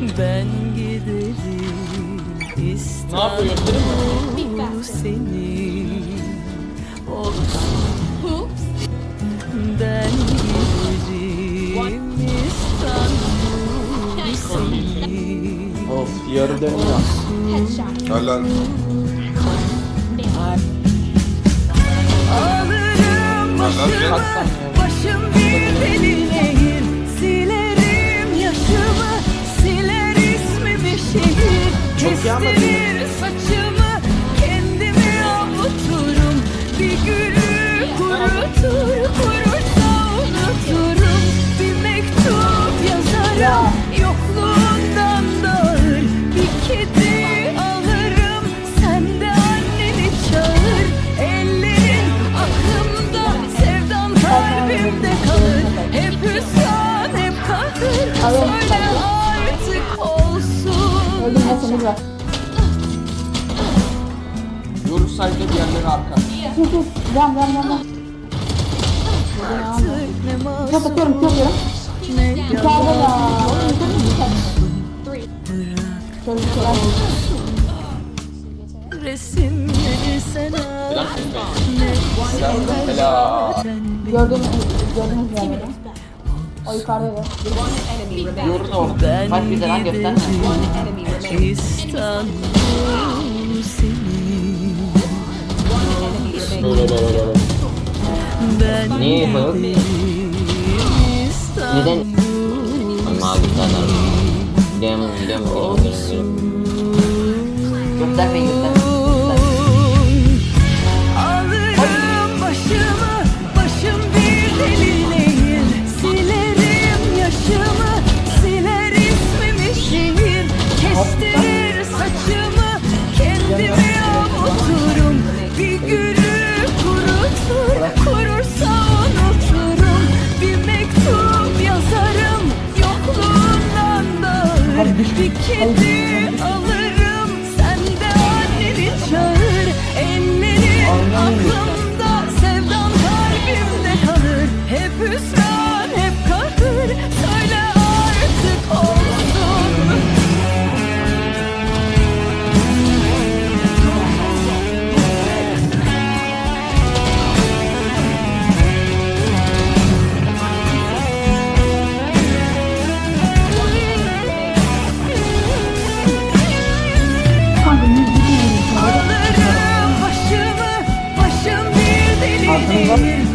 Ben giderim Ne yapıyor İstanbul gösterir mi? senin olsun. Ben giderim İstanbul senin Of yarı dönüyor. Headshot. Hala Alırım Kalksam Kestirir saçımı? Kendimi avuturum. Bir gülü kurutur Kurursa unuturum. Bir mektup yazarım. Yokluğundan doğur Bir kedi alırım. Sen de anneni Ellerin aklımda. Sevdan kalbimde kalır. Hep hüsran hep artık olsun Yoruş sayıda diğerleri arka. Devam devam devam. Çok atıyorum çok atıyorum. ne Yukarıda. Three. Şöyle sen al Biraz Ne Gördüğünüz gördüğünüz yerlerde. O yukarıda. Yorun orada. Bak bize lan gösterme. İstanbul senin Ben Niye giderim Neden? Mavi tane Dem dem dem Göstermeyin göstermeyin. Doğur Bir Vamos.